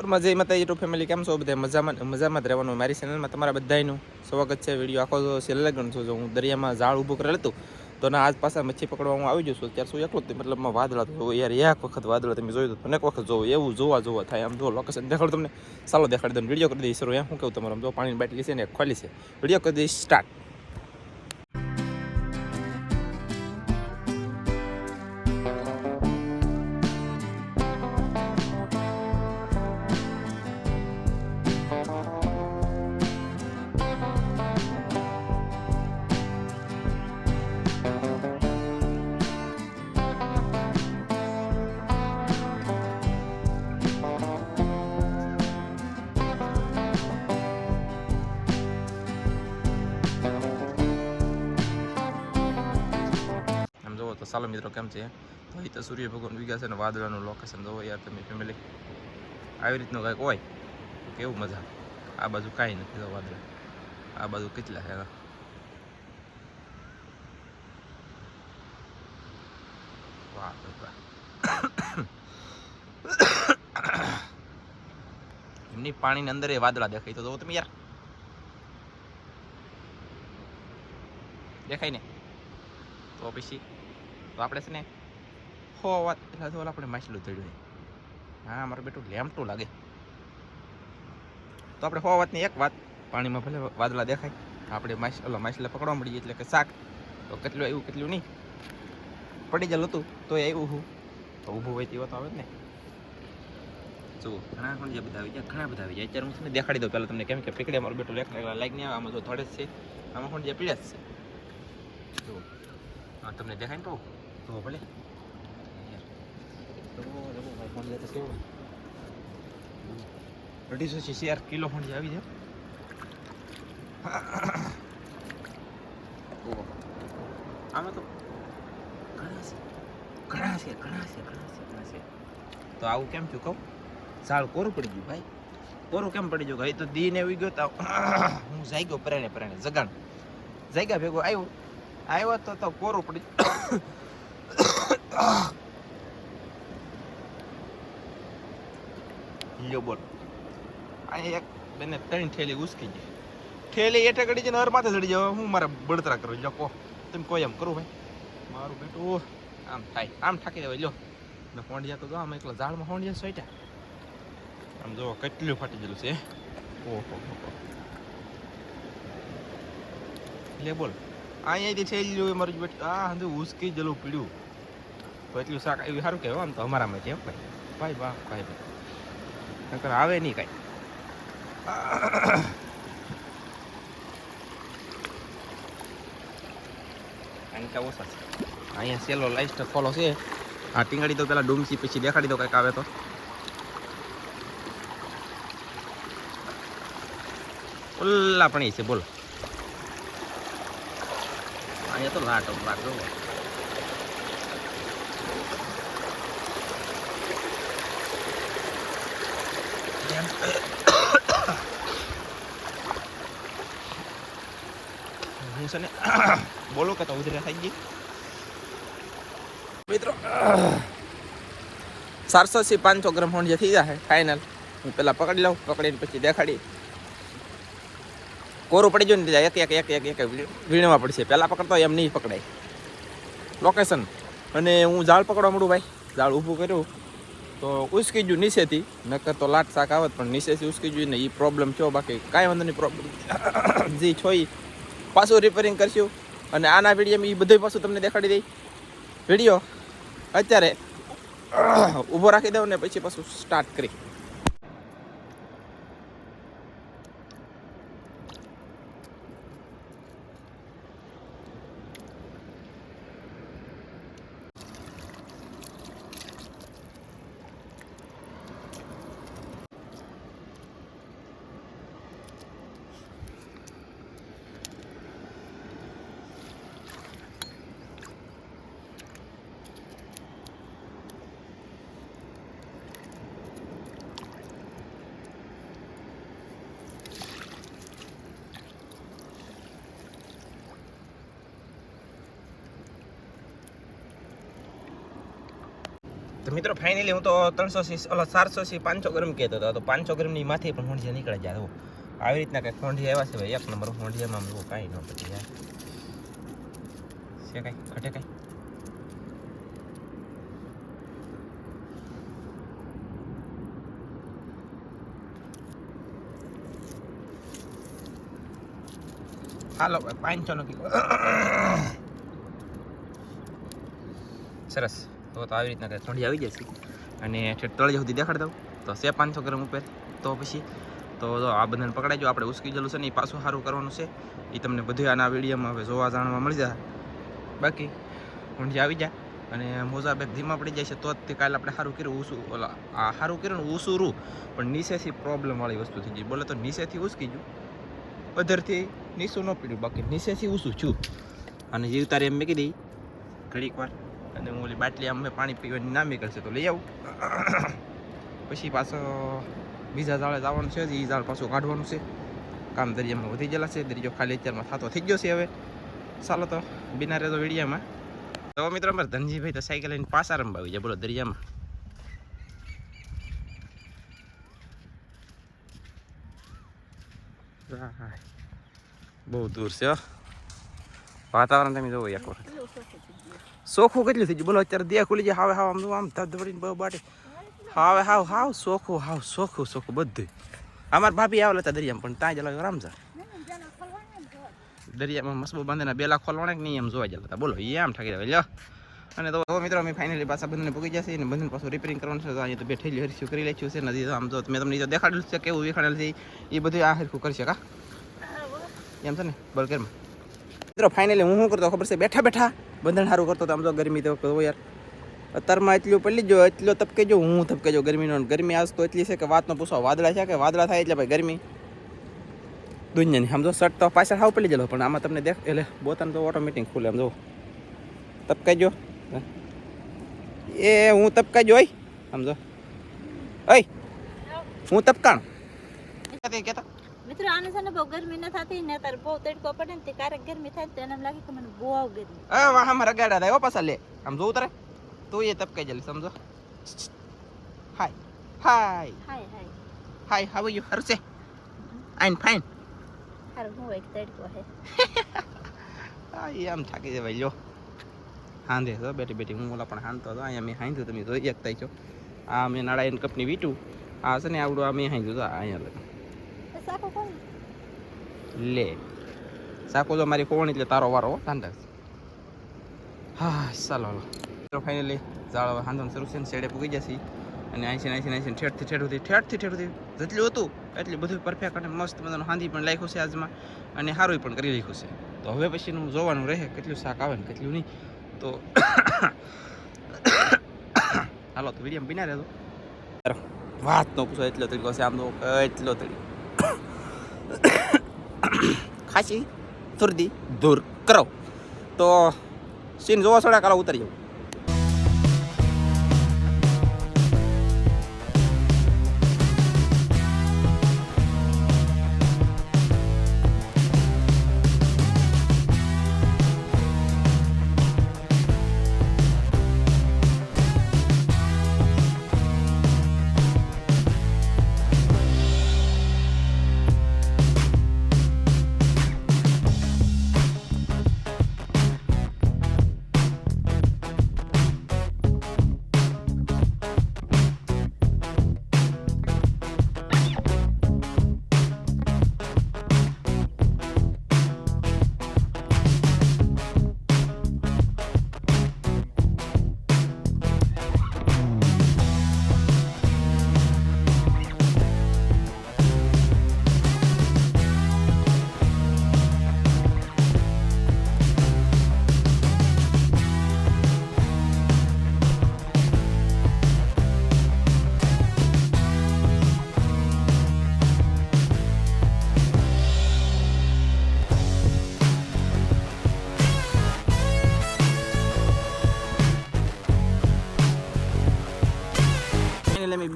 રાવરમાં જય માતા YouTube family, કેમ છો બધા? મજામાં મજામાં જ રહેવાનું. મારી ચેનલમાં તમારા બધાનું સ્વાગત છે. વીડિયો આખો છેલ્લે ગણ છું, જો હું દરિયામાં ઝાડ ઊભું કરેલું હતું, તો ના આજ પાછા મચ્છી પકડવા હું આવી છું. ત્યારે શું એકલું મતલબ વાદળા તો યાર, એક વખત વાદળા તમે જોયું તો અનેક વખત જોવો. એવું જોવા જોવા થાય. આમ જો લોકેશન દેખાડું તમને, ચાલો દેખાડી દઉં વીડિયો કરી દઈશ. એમ શું કહું તમારે? જો પાણીની બાટલી છે ને ખોલી છે. વીડિયો કરી દઈશ સ્ટાર્ટ તો ચાલો મિત્રો, કેમ છે? તો અહીં તો સૂર્ય ભગવાન વિગા છે ને વાદળાનું લોકેશન જોવો યાર, તમે ફેમિલી આવી રીતનું કાંઈક હોય, તો કેવું મજા આ બાજુ કાંઈ નથી જો વાદળા. આ બાજુ કેટલા છે? વાહ એમની પાણીની અંદર એ વાદળા દેખાય તો તમે યાર. દેખાય ને? તો પછી? તો આપણે છે ને હો વાત એટલે તો આપણે માછલું ધડ્યું હા, મારું બેટું લેમટું લાગે. તો આપણે હો વાતની એક વાત પાણીમાં ભલે વાદળા દેખાય. આપણે માછ, ઓલા માછલા પકડવા મળીએ એટલે કે શાક. તો કેટલું આવ્યું, કેટલું નહીં. પડી ગયેલું હતું તો એ આવ્યું હું. તો ઊભું હોય તેવો તો આવે જ ને. જુઓ, ઘણા જે બધા આવી જાય ઘણા બધા આવી જાય અત્યારે હું તમને દેખાડી દઉં પહેલાં તમને કેમ કે પીકડે મારું બેટું લેખ લાઈક નહીં આવે, આમાં જો થોડે છે. આમાં પણ જે પીડ્યા જ છે. જુઓ. હા, તમને દેખાય ને તો તો ભલે અઢીસો છે યાર કિલો જે આવી ઓહો. આમાં તો ઘણા છે ઘણા છે ઘણા છે ઘણા છે ઘણા છે તો આવું કેમ થયું કહું ઝાડ કોરું પડી ગયું ભાઈ કોરું કેમ પડી ગયું ભાઈ તો દી ને આવી ગયો તો હું જાગ્યો પરાણે પરાણે જગાણ જાગ્યા ભેગો આવ્યો આવ્યો તો તો કોરું પડી લ્યો બોલ અહીં એક બેને ત્રણ ઠેલી ઉસકી ગઈ. ઠેલી એઠે ગડી જઈને હર માથે ચડી જાવ હું મારા બળતરા કરું? લ્યો તમે કોઈ એમ કરું ભાઈ. મારું બેટું આમ થાય. આમ ઠાકી દેવાય લ્યો. ને તો જો, આમ એકલા ઝાડમાં હોંડિયા સોઈટા આમ જો, કેટલું ફાટી ગયેલું છે ઓહો લે, બોલ. અહીંયાથી થયેલું મારું બેટું આ ઉસકી જલું પીડ્યું તો એટલું શાક એવું સારું કહેવાય આમ તો અમારામાં છે ભાઈ ભાઈ વાહ ભાઈ ભાઈ નકર આવે નહીં કાંઈ. આનકા ઓછા છે. અહીંયા સેલો લાઈસ્ટ ફોલો છે. આ ટીંગાડી તો પેલા ડુમસી પછી દેખાડી દો કંઈક આવે તો. ઓલા પણ છે બોલો. અહીંયા તો લાટો લાટ હું છે ને બોલો કે તો ઉધરે થઈ ગઈ. મિત્રો ચારસો થી પાંચસો ગ્રામ જે થઈ જાય ફાઇનલ હું પેલા પકડી લઉં, પકડીને પછી દેખાડી. કોરું પડી જાય ને એક એક એક એક એક વીણવા પડશે. પહેલાં પકડતો એમ નહીં પકડાય. લોકેશન અને હું જાળ પકડવા મળું ભાઈ. જાળ ઊભું કર્યું. તો ઉસકી ગયું નીચેથી, નકર તો લાટ શાક આવત પણ નીચેથી ઉસકી ગયું ને એ પ્રોબ્લેમ થયો. બાકી કાંઈ વાંધો નહીં પ્રોબ્લેમ જે છો એ પાછું રિપેરિંગ કરશું. અને આના વિડીયોમાં એ બધું પાછું તમને દેખાડી દઈ. વીડિયો અત્યારે ઊભો રાખી દઉં ને પછી પાછું સ્ટાર્ટ કરી તો મિત્રો ફાઇનલી હું તો ત્રણસો સી ઓલો ચારસો સી પાંચસો ગ્રામ કહેતો હતો. તો પાંચસો ગ્રામની માથે પણ હોંડિયા નીકળે જાય આવી. રીતના કંઈક હોંડિયા આવ્યા છે ભાઈ. એક નંબર હોંડિયામાં બહુ કાંઈ ન પછી યાર છે કાંઈ? ખટે કાંઈ? હાલો પાંચસો નો કિલો સરસ. તો તો આવી રીતના થોડી આવી જશે. અને ઠેઠ તળિયા સુધી દેખાડ દઉં. તો છે પાંચસો ગ્રામ ઉપર. તો પછી તો આ બધાને પકડાઈ જો. આપણે ઉસકી જેલું છે ને એ પાછું સારું કરવાનું છે. એ તમને બધું આના વિડીયોમાં હવે જોવા જાણવા મળી જાય. બાકી ઊંઢી આવી જાય અને મોજા બેગ ધીમા પડી જાય છે તો જ તે કાલે આપણે સારું કર્યું ઉસું ઓલા સારું કર્યું ને ઉસુરું. પણ નીચેથી પ્રોબ્લેમવાળી વસ્તુ થઈ ગઈ. બોલે તો નીચેથી ઉસકી ગયું. અધરથી નીચું ન પીડ્યું. બાકી નીચેથી ઊંચું છું. અને જીવ તારે એમ મેં દઈ ઘડીક વાર અને હું ઓલી બાટલી અમે પાણી પીવાની ના નીકળશે તો લઈ આવું. પછી પાછો બીજા ઝાડે જવાનું છે એ ઝાડ પાછું કાઢવાનું છે. કામ દરિયામાં વધી ગયેલા છે, દરિયો ખાલી અત્યારમાં થતો થઈ ગયો છે હવે. ચાલો તો, બિના રહેતો વિડીયામાં. તો મિત્રો, અમારે ધનજીભાઈ તો સાયકલ લઈને પાછા રમવા જાય બોલો દરિયામાં. બહુ દૂર છે. વાતાવરણ તમે જોવો એક વખત. સોખું કેટલું થઈ ગયું? બોલો, અત્યારે દેખ ખુલી જાય, હાવે હાવ આમ આમ ધબધબડીને બહુ બાટી. હાવે હાવ હાવ સોખું હાવ સોખું સોખું બધું અમારા ભાભી આવેલા હતા દરિયામાં, પણ ત્યાં જલા રામ છે. દરિયામાં મસબો બાંધીને બેલા ખોલવાના કે નહીં એમ જોવા હતા. બોલો એ આમ ઠાકી રહ્યા લ્યો. અને તો મિત્રો, અમે ફાઇનલી પાછા બંધને પૂગી જશે અને બંધન પાછું રિપેરિંગ કરવાનું છે. તો અહીંયા તો બેઠેલી હરીશું કરી લેખ્યું છે નથી તો આમ જો, મેં તમને દેખાડેલું છે કેવું વિખાડેલું છે એ બધું આ હરખું કરશે કા? એમ છે ને, બલકેરમાં. મિત્રો ફાઇનલી હું શું કરતો ખબર છે? બેઠા બેઠા બંધન સારું કરતો તો આમ તો ગરમી તો કહો યાર. અત્યારમાં એટલું પડી જો એટલો તપકે જો હું તપકે ગરમીનો ગરમી આજ તો એટલી છે કે વાતનો પૂછો, વાદળા છે કે વાદળા થાય એટલે ભાઈ ગરમી. દુનિયાની સમજો શર્ટ તો પાછળ હાવ પડી ગયેલો, પણ આમાં તમને દેખ, એટલે બોતાને તો ઓટોમેટિક ખુલે, આમ જો. તપકાઈ જો. એ હું તપકાઈ જો. ઓય સમજો ઓય હું તપકાણ કેતા. મિત્રો આને છે ને બહુ ગરમી ન થતી ને તાર બહુ તડકો પડે ને તે ક્યારેક ગરમી થાય તો એને એમ લાગે કે મને બહુ આવ ગરમી. અ વાહ મારા ગાડા થાય ઓ પાછા લે. આમ જો ઉતરે તું એ તપકાઈ જલ્દી સમજો. હાય હાય હાય હાય હાય હાવ યુ હર છે આઈન ફાઇન હર હું એક તડકો હે. હા એ આમ થાકી જવાય લ્યો. હાંધે તો બેઠી બેઠી હું ઓલા પણ હાંધતો હતો અહીંયા મેં હાંધ્યું તમે જોઈ શકતા છો. આ મેં નાળાયણ કપની વીટું. આ છે ને આવડું આ મેં હાંધ્યું તો અહીંયા લગી સાકો કોણ લે. સાકો જો મારી કોણ એટલે તારો વારો કાંડા હા ચાલો તો ફાઇનલી જાળો હાંધવાનું શરૂ છે ને શેડે પૂગી જશે અને આઈસી આઈસી આઈસી ઠેઠથી ઠેઠ સુધી, ઠેઠથી ઠેઠ સુધી. જેટલું હતું, એટલું બધું પરફેક્ટ અને મસ્ત મજાનું હાંધી પણ લાખ્યું છે આજમાં. અને સારું પણ કરી રાખ્યું છે. તો હવે પછીનું જોવાનું રહે કેટલું શાક આવે ને કેટલું નહીં. તો હાલો, તો વીડિયો બિના રહેતો વાત નો પૂછો, એટલો તરીકો છે આમ તો, એટલો તરીકો ખાસી સુરદી દૂર કરો તો સીન જોવા છોડા કાલો ઉતરી જાઉં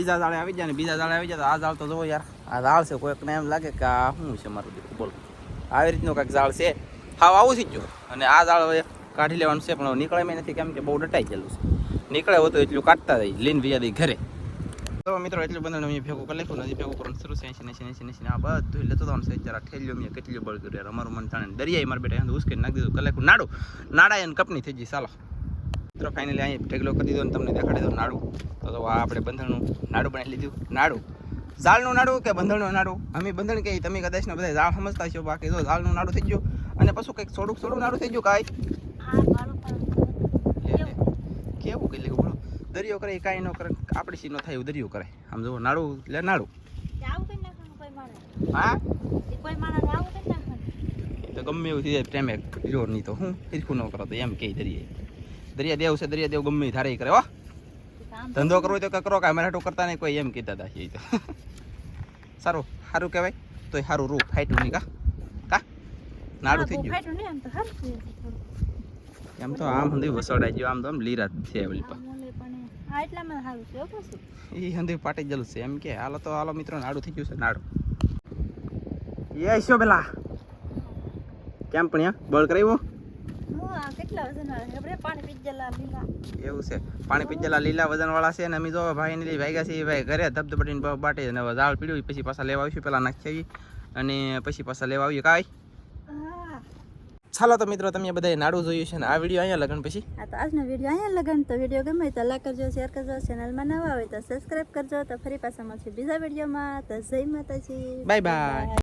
બીજા જાળે આવી જાય ને બીજા જાળે આવી જાય તો આ જાળ તો જોવો યાર. આ જાળ છે, કોઈકને એમ લાગે કે આ શું છે મારું દીકરું? બોલો. આવી રીતનું કાંઈક જાળ છે. હાવ આવું જ જો. અને આ જાળ હવે કાઢી લેવાનું છે, પણ નીકળે મેં નથી કેમ કે બહુ ડટાઈ ગયેલું છે. નીકળે હોય તો એટલું કાઢતા જાય લઈને વ્યા દઈ ઘરે. તો મિત્રો, એટલું બંધણ મેં ભેગું કરી લખ્યું નથી ભેગું કરવાનું શરૂ છે. એસી એસી એસી એસી આ બધું લેતો હતો ને જરા ઠેલ્યો મેં કેટલું બળ કર્યું અમારું મન જાણે દરિયાઈ મારા બેટા ઉશ્કેરી નાખી દીધું. કલેકું નાડું નાડા. એને કપની થઈ ગઈ ચાલો મિત્રો ફાઇનલી અહીં ઢેગલો કરી દીધો ને તમને દેખાડી દો નાડું. તો આ આપણે બંધણનું નાડું બનાવી લીધું. નાડું. ઝાડનું નાડું કે બંધણનું નાડું? અમે બંધણ કહી તમે કદાચ ને બધા ઝાડ સમજતા છો બાકી જો ઝાડનું નાડું થઈ ગયું. અને પછી કંઈક થોડુંક થોડું નાડું થઈ ગયું, કાંઈ. કેવું કે એટલે બોલો. દરિયો કરે કાંઈ ન કરે, આપણે સી ન થાય, એવું દરિયો કરે. આમ જુઓ, નાડું એટલે નાડું. હા? ગમે એવું થઈ જાય, પ્રેમે જો નહીં તો હું હિરખું ન કરો તો એમ કહી દરિયે દરિયા દેવ છે દરિયા દેવ ગમે ધારે કરે હો. ધંધો કરવો તો કે કરો કાંઈ મારે હાટું કરતા નહીં કોઈ એમ કીધા હતા એ તો સારું સારું કહેવાય તોય સારું રૂ ફાઈટું નહીં કા? કા? નાડું થઈ ગયું. તો. એમ તો આમ હંધી વસડાઈ ગયો આમ તો આમ લીરા છે ઓલી. એ હંધી પાટી જલું છે એમ કે હાલો તો હાલો મિત્રો નાડું થઈ ગયું છે નાડું. એ શું પેલા. કેમ પણ બળ કરાવ્યો કેટલા વજનવાળા આપણે પાણી પી લીલા. એવું છે. પાણી પીજેલા લીલા વજન વાળા છે ને અમે જો ભાઈ ને ભાગ્યા છે ભાઈ ઘરે ધબધબટીને બાટે અને ઝાડ પીડ્યું પછી પાછા લેવા આવીશું પેલા નાખી અને પછી પાછા લેવા આવીએ. કાંઈ? ચાલો તો મિત્રો તમે બધા નાડું જોયું છે ને આ વીડિયો અહીંયા લગન પછી? આ તો આજનો વીડિયો અહીંયા લગન તો વીડિયો ગમે તો લાઈક કરજો શેર કરજો ચેનલમાં નવા હોય તો સબસ્ક્રાઇબ કરજો તો ફરી પાછા મળશે બીજા વિડીયોમાં. તો જય માતાજી. Bye bye.